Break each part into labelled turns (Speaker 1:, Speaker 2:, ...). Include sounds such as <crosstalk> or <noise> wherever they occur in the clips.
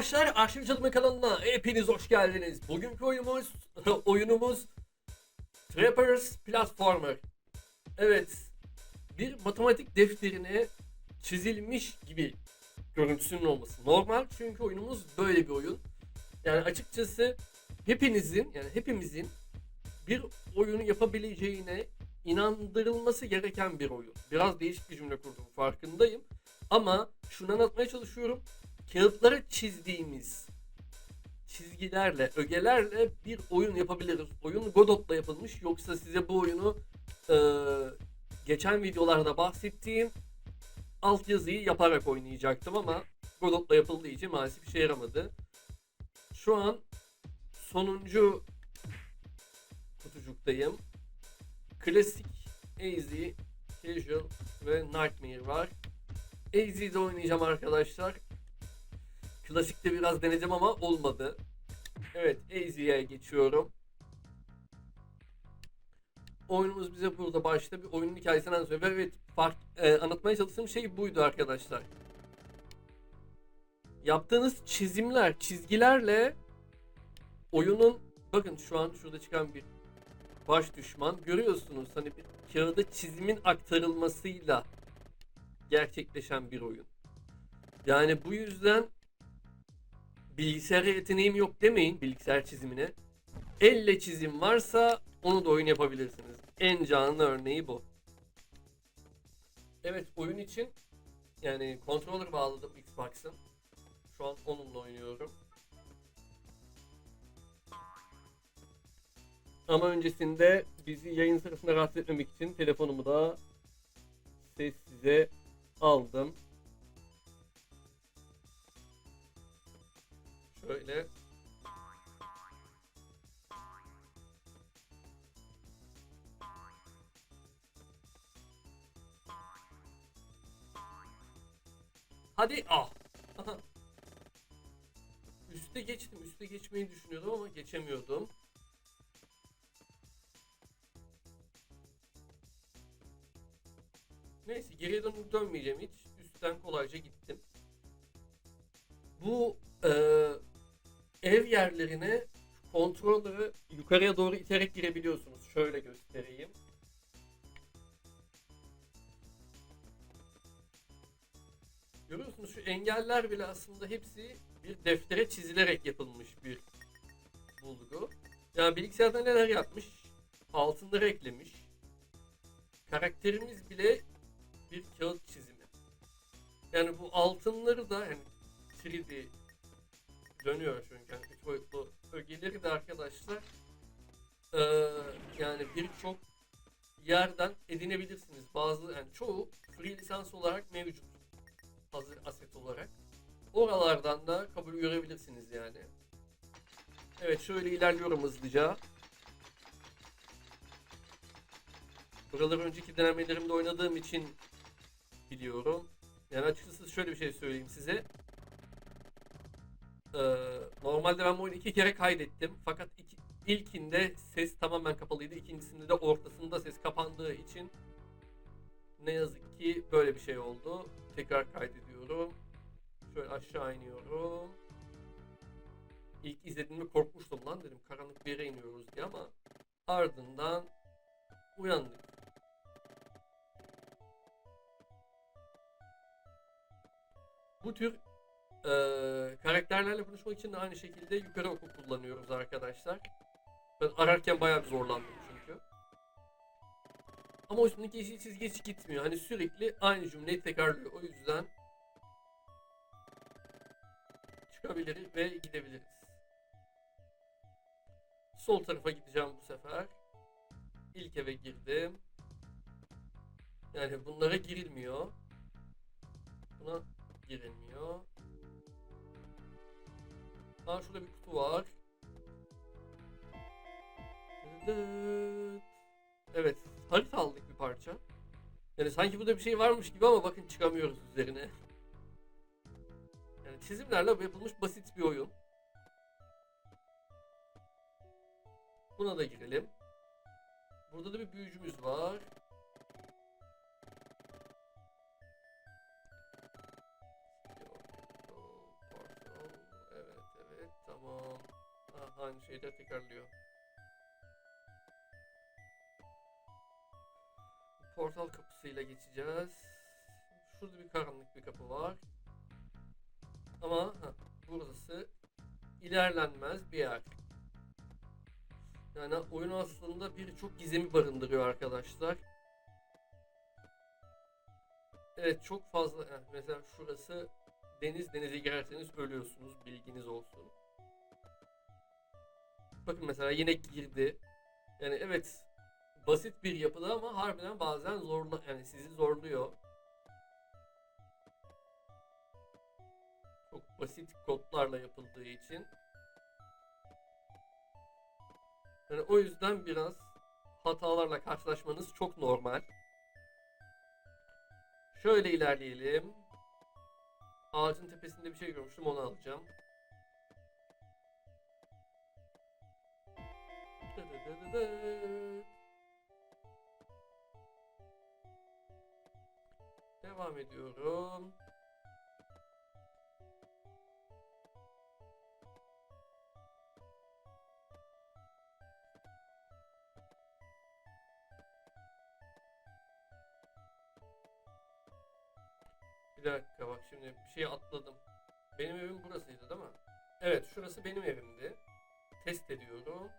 Speaker 1: arkadaşlar, Arşiv Çalımı kanalına hepiniz hoş geldiniz. Bugünkü oyunumuz, <laughs> oyunumuz Trappers Platformer. Evet, bir matematik defterine çizilmiş gibi görüntüsünün olması normal çünkü oyunumuz böyle bir oyun. Yani açıkçası hepinizin, yani hepimizin bir oyunu yapabileceğine inandırılması gereken bir oyun. Biraz değişik bir cümle kurdum farkındayım. Ama şunu anlatmaya çalışıyorum kağıtlara çizdiğimiz çizgilerle, ögelerle bir oyun yapabiliriz. Oyun Godot'la yapılmış. Yoksa size bu oyunu e, geçen videolarda bahsettiğim altyazıyı yaparak oynayacaktım ama Godot'la yapıldığı için maalesef işe yaramadı. Şu an sonuncu kutucuktayım. Klasik, Easy, Casual ve Nightmare var. Easy'de oynayacağım arkadaşlar. Klasikte biraz denedim ama olmadı. Evet, Easy'ye geçiyorum. Oyunumuz bize burada başta bir oyunun hikayesini anlatıyor. Ve evet, fark, e, anlatmaya çalıştığım şey buydu arkadaşlar. Yaptığınız çizimler, çizgilerle oyunun bakın şu an şurada çıkan bir baş düşman görüyorsunuz hani bir kağıda çizimin aktarılmasıyla gerçekleşen bir oyun. Yani bu yüzden bilgisayar yeteneğim yok demeyin bilgisayar çizimine. Elle çizim varsa onu da oyun yapabilirsiniz. En canlı örneği bu. Evet oyun için yani controller bağladım Xbox'ın. Şu an onunla oynuyorum. Ama öncesinde bizi yayın sırasında rahatsız etmemek için telefonumu da sessize aldım. Şöyle. Hadi ah. <laughs> Üste geçtim. Üste geçmeyi düşünüyordum ama geçemiyordum. Neyse geriye dönüp dönmeyeceğim hiç. Üstten kolayca gittim. Bu eee ev yerlerine kontrolleri yukarıya doğru iterek girebiliyorsunuz. Şöyle göstereyim. Görüyorsunuz şu engeller bile aslında hepsi bir deftere çizilerek yapılmış bir bulgu. Yani bilgisayarda neler yapmış? Altınları eklemiş. Karakterimiz bile bir kağıt çizimi. Yani bu altınları da yani 3D dönüyor çünkü yani üç boyutlu ögeleri de arkadaşlar eee, yani birçok yerden edinebilirsiniz. Bazı yani çoğu free lisans olarak mevcut. Hazır aset olarak. Oralardan da kabul görebilirsiniz yani. Evet şöyle ilerliyorum hızlıca. Buraları önceki denemelerimde oynadığım için biliyorum. Yani açıkçası şöyle bir şey söyleyeyim size. Ee, normalde ben bu oyunu iki kere kaydettim. Fakat iki, ilkinde ses tamamen kapalıydı. İkincisinde de ortasında ses kapandığı için ne yazık ki böyle bir şey oldu. Tekrar kaydediyorum. Şöyle aşağı iniyorum. İlk izlediğimde korkmuştum lan dedim. Karanlık bir yere iniyoruz diye ama ardından uyandık. Bu tür eee, karakterlerle konuşmak için de aynı şekilde yukarı oku kullanıyoruz arkadaşlar. Ben ararken bayağı bir zorlandım çünkü. Ama üstündeki yeşil çizgi hiç gitmiyor. Hani sürekli aynı cümleyi tekrarlıyor. O yüzden çıkabiliriz ve gidebiliriz. Sol tarafa gideceğim bu sefer. İlk eve girdim. Yani bunlara girilmiyor. Buna girilmiyor. Aa şurada bir kutu var. Evet, harita aldık bir parça. Yani sanki burada bir şey varmış gibi ama bakın çıkamıyoruz üzerine. Yani çizimlerle yapılmış basit bir oyun. Buna da girelim. Burada da bir büyücümüz var. Aynı şeyi de tekrarlıyor. Portal kapısıyla geçeceğiz. Şurada bir karanlık bir kapı var. Ama ha, burası ilerlenmez bir yer. Yani oyun aslında birçok gizemi barındırıyor arkadaşlar. Evet çok fazla mesela şurası deniz denize girerseniz ölüyorsunuz bilginiz olsun. Bakın mesela yine girdi. Yani evet basit bir yapıda ama harbiden bazen zorla yani sizi zorluyor. Çok basit kodlarla yapıldığı için. Yani o yüzden biraz hatalarla karşılaşmanız çok normal. Şöyle ilerleyelim. Ağacın tepesinde bir şey görmüştüm onu alacağım. Devam ediyorum. Bir dakika bak şimdi bir şey atladım. Benim evim burasıydı değil mi? Evet şurası benim evimdi. Test ediyorum.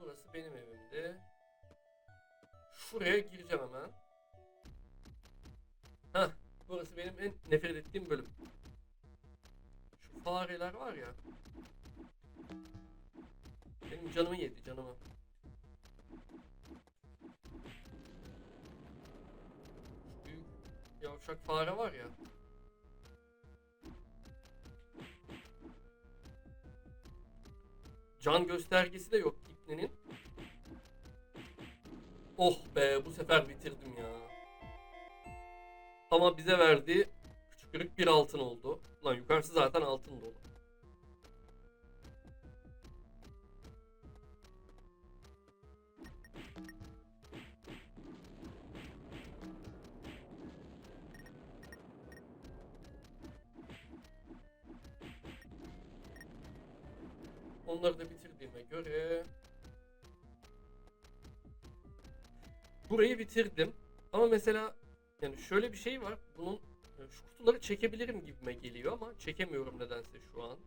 Speaker 1: Burası benim evimdi. Şuraya gireceğim hemen. Heh, burası benim en nefret ettiğim bölüm. Şu fareler var ya. Benim canımı yedi canımı. Şu büyük yavşak fare var ya. Can göstergesi de yok ipnenin. Oh be bu sefer bitirdim ya. Ama bize verdiği küçük bir altın oldu. Lan yukarısı zaten altın dolu. Onları da bitirdiğime göre burayı bitirdim. Ama mesela yani şöyle bir şey var. Bunun yani şu kutuları çekebilirim gibime geliyor ama çekemiyorum nedense şu an.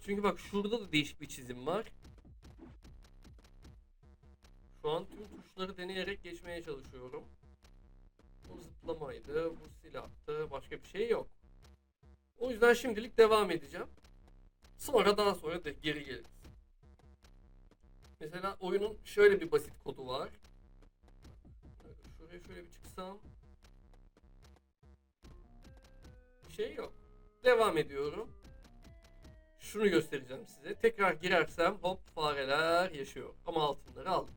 Speaker 1: Çünkü bak şurada da değişik bir çizim var. Şu an tüm tuşları deneyerek geçmeye çalışıyorum. Bu zıplamaydı, bu silahtı, başka bir şey yok. O yüzden şimdilik devam edeceğim. Sonra daha sonra da geri geliriz. Mesela oyunun şöyle bir basit kodu var. Şuraya şöyle bir çıksam. Bir şey yok. Devam ediyorum. Şunu göstereceğim size. Tekrar girersem hop fareler yaşıyor. Ama altınları aldık.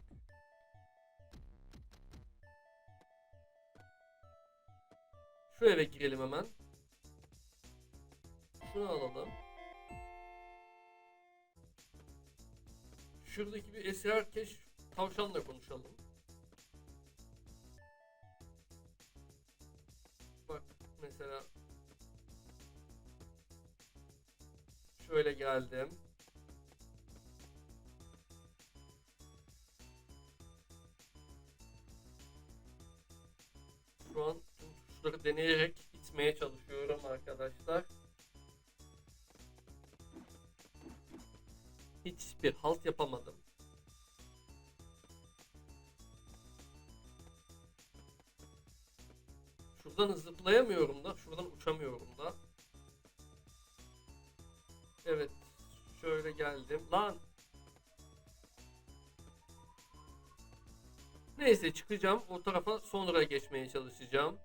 Speaker 1: Şu eve girelim hemen. Şunu alalım. Şuradaki bir esrarkeş tavşanla konuşalım. Mesela şöyle geldim. Lan! Neyse çıkacağım. O tarafa sonra geçmeye çalışacağım.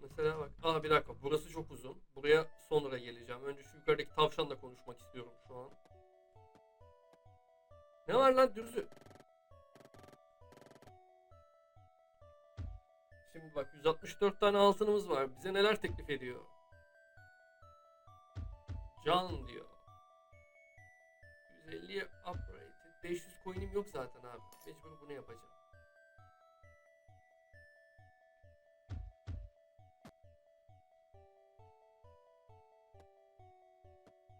Speaker 1: Mesela bak. Aa bir dakika. Burası çok uzun. Buraya sonra geleceğim. Önce şu yukarıdaki tavşanla konuşmak istiyorum şu an. Ne var lan dürzü? Şimdi bak 164 tane altınımız var. Bize neler teklif ediyor? Can diyor. 150 uprated. 500 coin'im yok zaten abi. Mecbur bunu yapacağım.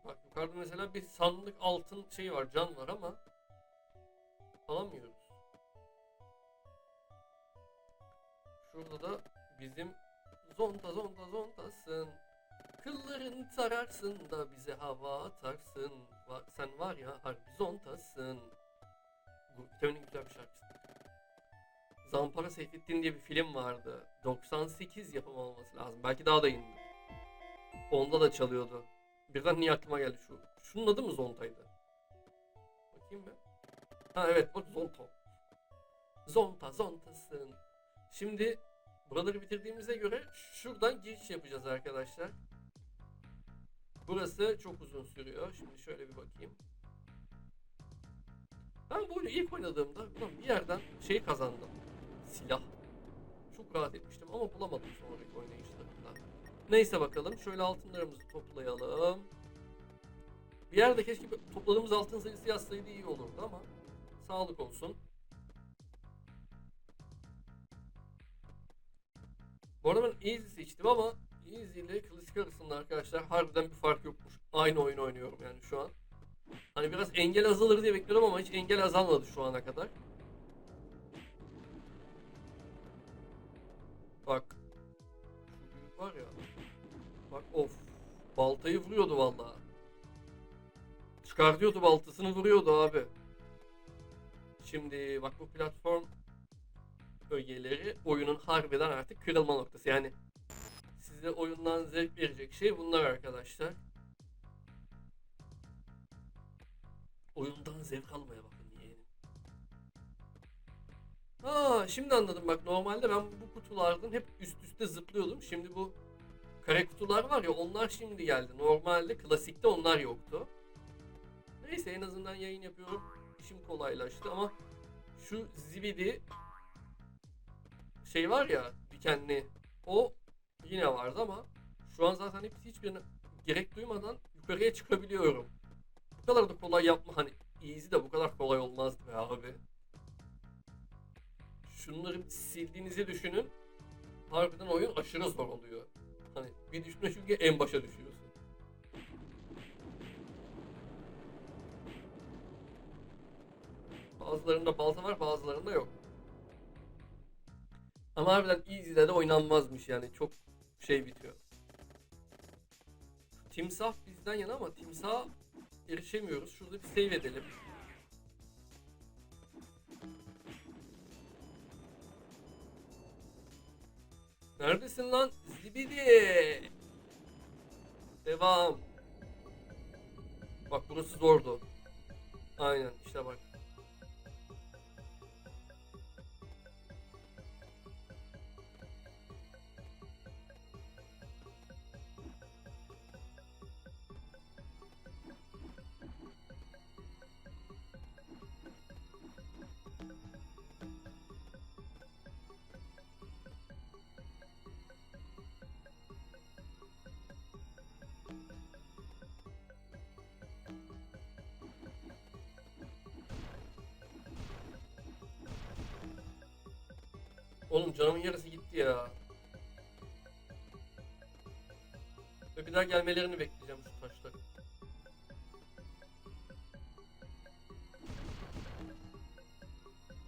Speaker 1: Bak yukarıda mesela bir sandık altın şey var, can var ama alamıyoruz. Şurada da bizim zonta zonta zontasın. Kılların tararsın da bize hava atarsın. Va- sen var ya harbi zontasın. Vitamin güzel bir şarkısı. Zampara Seyfettin diye bir film vardı. 98 yapımı olması lazım. Belki daha da indi. Onda da çalıyordu. Birden niye aklıma geldi şu. Şunun adı mı Zonta'ydı? Bakayım ben. Ha evet bak Zonta. Zonta, Zontasın. Şimdi buraları bitirdiğimize göre şuradan giriş yapacağız arkadaşlar. Burası çok uzun sürüyor. Şimdi şöyle bir bakayım. Ben bu oyunu ilk oynadığımda bir yerden şey kazandım. Silah. Çok rahat etmiştim ama bulamadım sonraki oynayışlarımda. Neyse bakalım. Şöyle altınlarımızı toplayalım. Bir yerde keşke topladığımız altın sayısı yazsaydı iyi olurdu ama sağlık olsun. Bu arada ben Easy seçtim ama Easy ile klasik arasında arkadaşlar harbiden bir fark yokmuş. Aynı oyun oynuyorum yani şu an. Hani biraz engel azalır diye bekliyordum ama hiç engel azalmadı şu ana kadar. Bak. Şu büyük var ya. Bak of. Baltayı vuruyordu vallahi. Çıkartıyordu baltasını vuruyordu abi. Şimdi bak bu platform ögeleri oyunun harbiden artık kırılma noktası. Yani size oyundan zevk verecek şey bunlar arkadaşlar. Oyundan zevk almaya bakın yeğenim. Aa şimdi anladım bak normalde ben bu kutulardan hep üst üste zıplıyordum. Şimdi bu kare kutular var ya onlar şimdi geldi. Normalde klasikte onlar yoktu. Neyse en azından yayın yapıyorum. İşim kolaylaştı ama şu zibidi şey var ya dikenli o yine vardı ama şu an zaten hepsi hiçbirine gerek duymadan yukarıya çıkabiliyorum. Bu kadar da kolay yapma hani easy de bu kadar kolay olmazdı be abi. Şunları sildiğinizi düşünün. Harbiden oyun aşırı zor oluyor. Hani bir düşme çünkü en başa düşüyorsun. Bazılarında balta var bazılarında yok. Ama harbiden easy'de de oynanmazmış yani çok şey bitiyor. Timsah bizden yana ama timsaha erişemiyoruz. Şurada bir save edelim. Neredesin lan? Zibidi. Devam. Bak burası zordu. Aynen işte bak. Oğlum canımın yarısı gitti ya. Ve bir daha gelmelerini bekleyeceğim şu taşlar.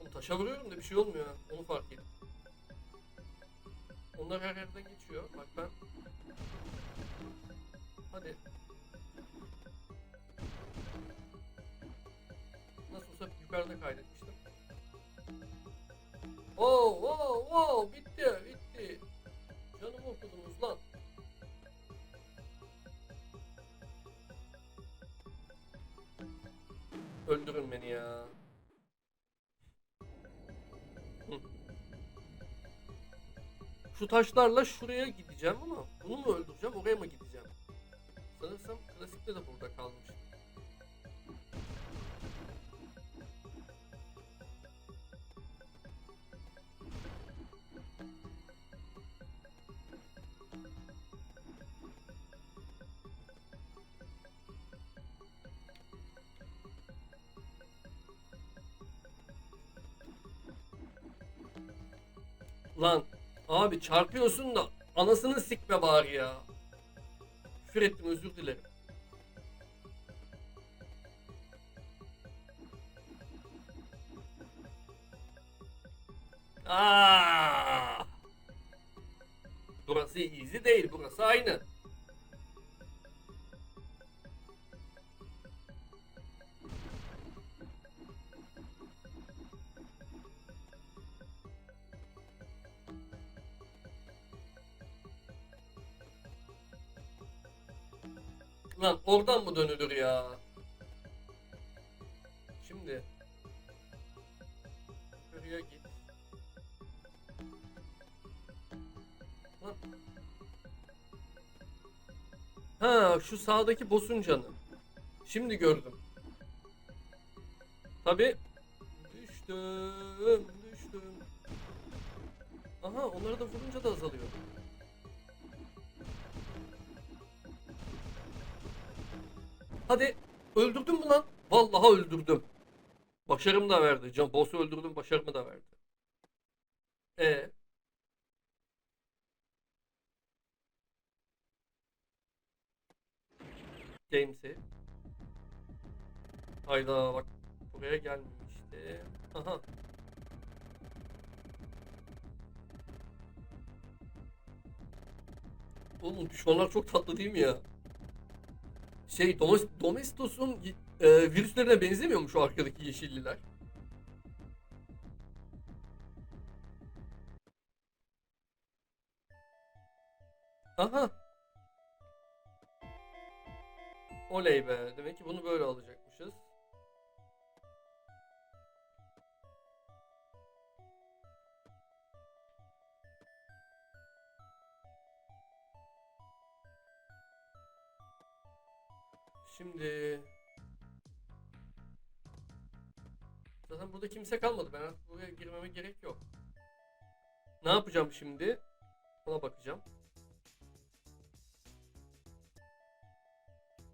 Speaker 1: Oğlum taşa vuruyorum da bir şey olmuyor. Onu fark ettim. Onlar her yerden geçiyor. Bak ben... Hadi. Nasıl olsa yukarıda kaydetmiştim. Wow bitti bitti. Canımı okudunuz lan. Öldürün beni ya. Şu taşlarla şuraya gideceğim ama bunu mu öldüreceğim oraya mı gideceğim? Lan abi çarpıyorsun da anasını sikme bari ya. Küfür ettim özür dilerim. Lan oradan mı dönülür ya? Şimdi. Şuraya git. Lan. Ha şu sağdaki boss'un canı. Şimdi gördüm. Tabi. Hadi öldürdün mü lan? Vallahi öldürdüm. Başarım da verdi. Can boss'u öldürdüm, başarımı da verdi. E Games'i. Hayda bak buraya gelmemişti. Aha. Oğlum düşmanlar çok tatlı değil mi ya? Şey Domest- Domestos'un e, virüslerine benzemiyor mu şu arkadaki yeşilliler? Aha. Oley be. Demek ki bunu böyle alacakmışız. Şimdi Zaten burada kimse kalmadı. Ben artık buraya girmeme gerek yok. Ne yapacağım şimdi? Ona bakacağım.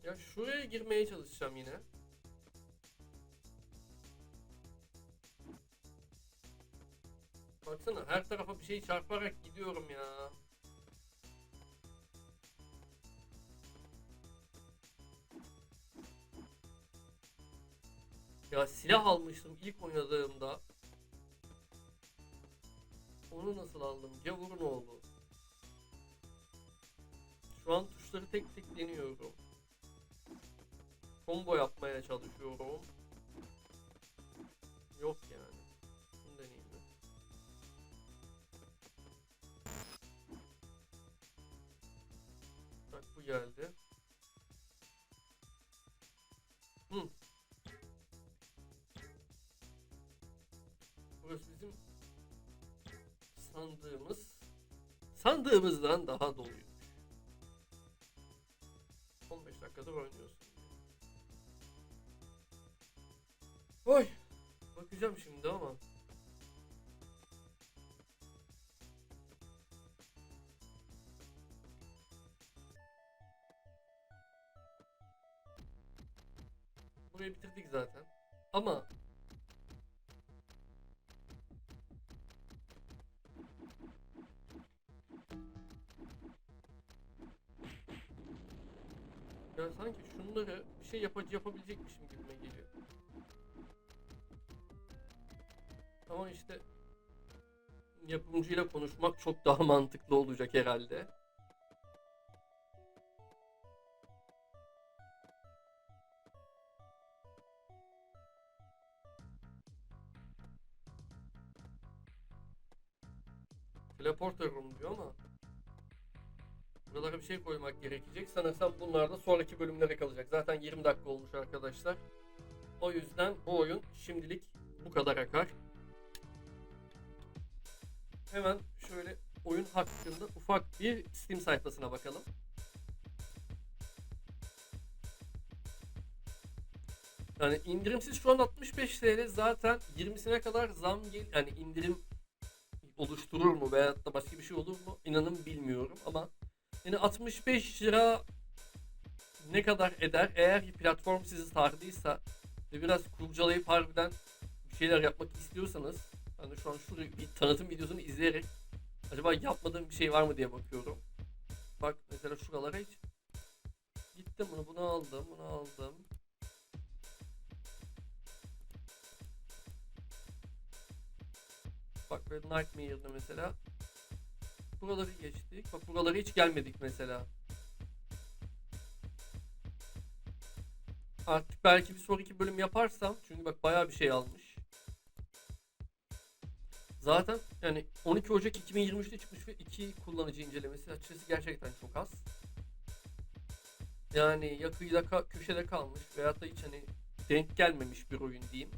Speaker 1: Ya şuraya girmeye çalışacağım yine. Baksana her tarafa bir şey çarparak gidiyorum ya. Silah almıştım ilk oynadığımda. Sandığımızdan daha doluymuş. 15 dakikadır oynuyorsun. Ya sanki şunları bir şey yapa yapabilecekmişim gibime geliyor. Ama işte yapımcıyla konuşmak çok daha mantıklı olacak herhalde. Gerekecek. Sanırsam bunlar da sonraki bölümlere kalacak. Zaten 20 dakika olmuş arkadaşlar. O yüzden bu oyun şimdilik bu kadar akar. Hemen şöyle oyun hakkında ufak bir Steam sayfasına bakalım. Yani indirimsiz şu an 65 TL zaten 20'sine kadar zam gel yani indirim oluşturur mu veyahut da başka bir şey olur mu inanın bilmiyorum ama yani 65 lira ne kadar eder? Eğer platform sizi sardıysa ve biraz kurcalayıp harbiden bir şeyler yapmak istiyorsanız ben de şu an şu bir tanıtım videosunu izleyerek acaba yapmadığım bir şey var mı diye bakıyorum. Bak mesela şuralara hiç gittim bunu bunu aldım bunu aldım. Bak böyle Nightmare'da mesela. Buraları geçtik. Bak buralara hiç gelmedik mesela. Artık belki bir sonraki bölüm yaparsam çünkü bak bayağı bir şey almış. Zaten yani 12 Ocak 2023'te çıkmış ve 2 kullanıcı incelemesi açıkçası gerçekten çok az. Yani ya kıyıda ka- köşede kalmış veyahut da hiç hani denk gelmemiş bir oyun diyeyim.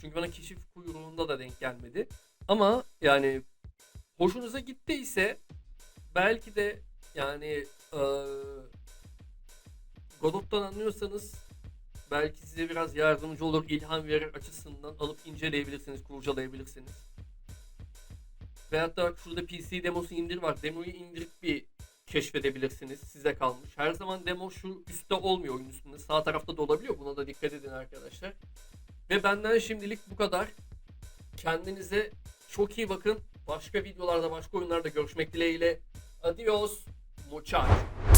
Speaker 1: Çünkü bana keşif kuyruğunda da denk gelmedi. Ama yani hoşunuza gittiyse belki de yani eee Godot'tan anlıyorsanız belki size biraz yardımcı olur, ilham verir açısından alıp inceleyebilirsiniz, kurcalayabilirsiniz. Da bak şurada PC demosu indir var. Demoyu indirip bir keşfedebilirsiniz. Size kalmış. Her zaman demo şu üstte olmuyor oyun üstünde. Sağ tarafta da olabiliyor. Buna da dikkat edin arkadaşlar. Ve benden şimdilik bu kadar. Kendinize çok iyi bakın. Başka videolarda, başka oyunlarda görüşmek dileğiyle. Adios, muchachos.